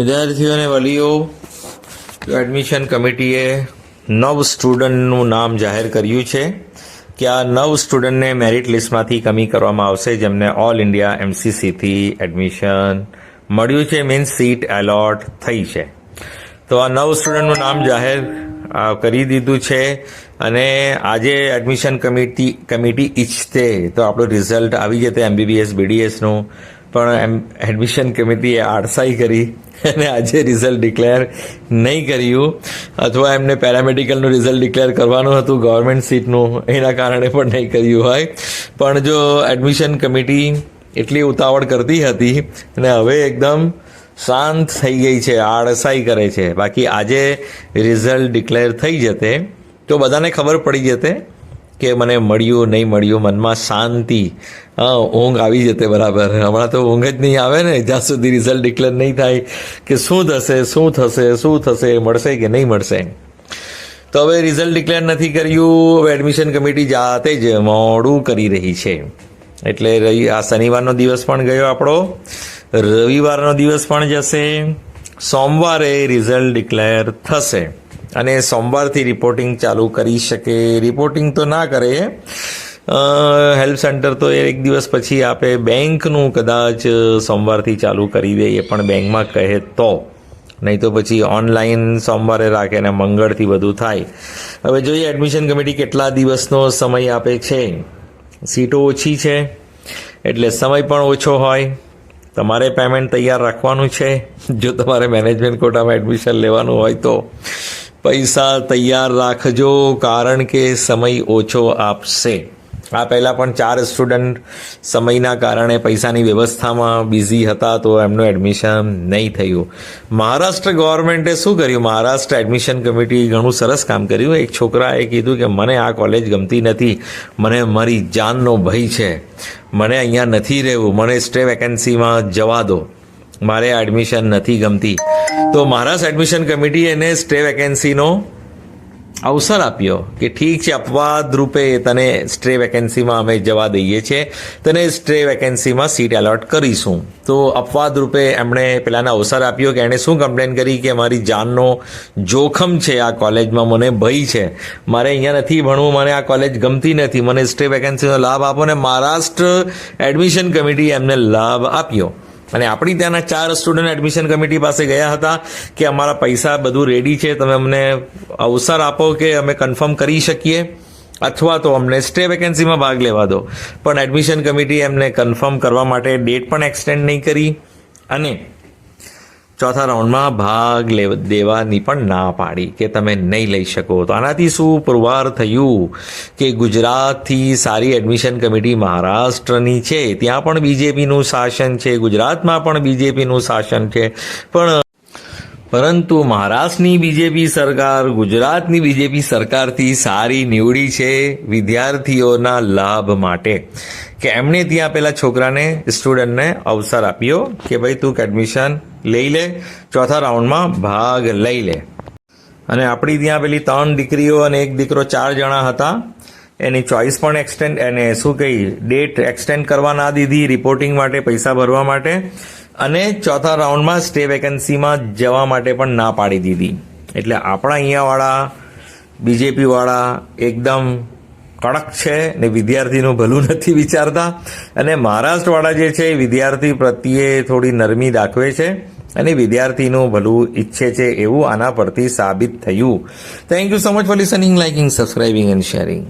વિદ્યાર્થીઓ અને વલીઓ એડમિશન કમિટીએ નવ સ્ટુડન્ટનું નામ જાહેર કર્યું છે, કે આ નવ સ્ટુડન્ટને મેરિટ લિસ્ટમાંથી કમી કરવામાં આવશે, જેમને ઓલ ઇન્ડિયા એમસીસીથી એડમિશન મળ્યું છે. મીન્સ સીટ એલોટ થઈ છે. તો આ નવ સ્ટુડન્ટનું નામ જાહેર કરી દીધું છે અને આજે એડમિશન કમિટી કમિટી ઈચ્છતે, તો આપણું રિઝલ્ટ આવી જતે એમબીબીએસ બીડીએસનું પણ એમ એડમિશન કમિટીએ આડસાઈ કરી. અને આજે રિઝલ્ટ ડિક્લેર નહીં કર્યું. અથવા એમને પેરામેડિકલનું રિઝલ્ટ ડિક્લેર કરવાનું હતું ગવર્મેન્ટ સીટનું એના કારણે પણ નહીં કર્યું હોય. પણ જો એડમિશન કમિટી એટલી ઉતાવળ કરતી હતી અને હવે એકદમ શાંત થઈ ગઈ છે, આળસાઈ કરે છે. બાકી આજે રિઝલ્ટ ડિક્લેર થઈ જતે. તો બધાને ખબર પડી જતે કે મને મળ્યું, નહીં મળ્યું, મનમાં શાંતિ. ઊંઘ આવી જતે બરાબર. હમણાં તો ઊંઘ જ નહીં આવે ને, જ્યાં સુધી રિઝલ્ટ ડિક્લેર નહીં થાય કે શું થશે શું થશે શું થશે, મળશે કે નહીં મળશે. તો હવે રિઝલ્ટ ડિક્લેર નથી કર્યું, હવે એડમિશન કમિટી જાતે જ મોડું કરી રહી છે. એટલે રવિ આ શનિવારનો દિવસ પણ ગયો આપણો, રવિવારનો દિવસ પણ જશે, સોમવારે રિઝલ્ટ ડિક્લેર થશે. અને સોમવારથી રિપોર્ટિંગ ચાલુ કરી શકે. રિપોર્ટિંગ તો ના કરે. હેલ્પ સેન્ટર તો એક દિવસ પછી આપે બેંકનું કદાચ સોમવારથી ચાલુ કરી દે એ પણ બેંકમાં કહે તો. નહીં તો પછી ઓનલાઈન સોમવારે રાખે ને મંગળથી બધું થાય. હવે જોઈએ એડમિશન કમિટી કેટલા દિવસનો સમય આપે છે. સીટો ઓછી છે, એટલે સમય પણ ઓછો હોય. તમારે પેમેન્ટ તૈયાર રાખવાનું છે. જો તમારે મેનેજમેન્ટ કોટામાં એડમિશન લેવાનું હોય તો. પૈસા તૈયાર રાખજો કારણ કે સમય ઓછો આપશે. આ પહેલાં પણ ચાર સ્ટુડન્ટ સમયના કારણે પૈસાની વ્યવસ્થામાં બિઝી હતા તો એમનું એડમિશન નહીં થયું. મહારાષ્ટ્ર ગવર્મેન્ટે શું કર્યું? મહારાષ્ટ્ર એડમિશન કમિટી ઘણું સરસ કામ કર્યું. એક છોકરાએ કીધું કે મને આ કોલેજ ગમતી નથી. મને મારી જાનનો ભય છે. મને અહીંયા નથી રહેવું. મને સ્ટે વેકેન્સીમાં જવા દો. મારે એડમિશન નથી ગમતી. તો મહારાષ્ટ્ર એડમિશન કમિટી એને સ્ટે વેકેન્સીનો અવસર આપ્યો કે ઠીક છે, અપવાદ રૂપે તને સ્ટ્રે વેકેન્સીમાં અમે જવા દઈએ છીએ તને સ્ટ્રે વેકેન્સીમાં સીટ એલોટ કરીશું. તો અપવાદ રૂપે એમણે પેલાને અવસર આપ્યો કે એણે શું કમ્પ્લેન કરી કે મારી જાનનો જોખમ છે આ કોલેજમાં, મને ભય છે. મારે અહીંયા નથી ભણવું મને આ કોલેજ ગમતી નથી. મને સ્ટ્રે વેકેન્સીનો લાભ આપો ને મહારાષ્ટ્ર એડમિશન કમિટી એમને લાભ આપ્યો. અને આપણી ત્યાંના ચાર સ્ટુડન્ટ એડમિશન કમિટી પાસે ગયા હતા કે અમારા પૈસા બધું રેડી છે, તમે અમને અવસર આપો કે અમે કન્ફર્મ કરી શકીએ, અથવા તો અમને સ્ટે વેકેન્સીમાં ભાગ લેવા દો. પણ એડમિશન કમિટી એમને કન્ફર્મ કરવા માટે ડેટ પણ એક્સટેન્ડ નહીં કરી. અને ચોથા રાઉન્ડમાં ભાગ લે દેવાની પણ ના પાડી કે તમે નહીં લઈ શકો. તો આનાથી શું પુરવાર થયું કે ગુજરાતથી સારી એડમિશન કમિટી મહારાષ્ટ્રની છે, ત્યાં પણ બીજેપીનું શાસન છે, ગુજરાતમાં પણ બીજેપીનું શાસન છે, પણ પરંતુ મહારાષ્ટ્રની બીજેપી સરકાર, ગુજરાતની બીજેપી સરકારથી સારી નીવડી છે વિદ્યાર્થીઓના લાભ માટે. કે એમણે ત્યાં પેલા છોકરાને સ્ટુડન્ટને અવસર આપ્યો કે ભાઈ તું એડમિશન લઈ લે, ચોથા રાઉન્ડમાં ભાગ લઈ લે. અને આપણી ત્યાં પેલી ત્રણ દીકરીઓ અને એક દીકરો ચાર જણા હતા. એની ચોઇસ પણ એક્સટેન્ડ એને શું કહી ડેટ એક્સટેન્ડ કરવા ના દીધી રિપોર્ટિંગ માટે, પૈસા ભરવા માટે. અને ચોથા રાઉન્ડમાં સ્ટે વેકેન્સીમાં જવા માટે પણ ના પાડી દીધી. એટલે આપણા અહીંયાવાળા, બીજેપીવાળા એકદમ કડક છે ને વિદ્યાર્થીનું ભલું નથી વિચારતા. અને મહારાષ્ટ્રવાળા જે છે એ વિદ્યાર્થી પ્રત્યે થોડી નરમી દાખવે છે અને વિદ્યાર્થીનું ભલું ઈચ્છે છે એવું આના પરથી સાબિત થયું. Thank you so much for listening liking subscribing and sharing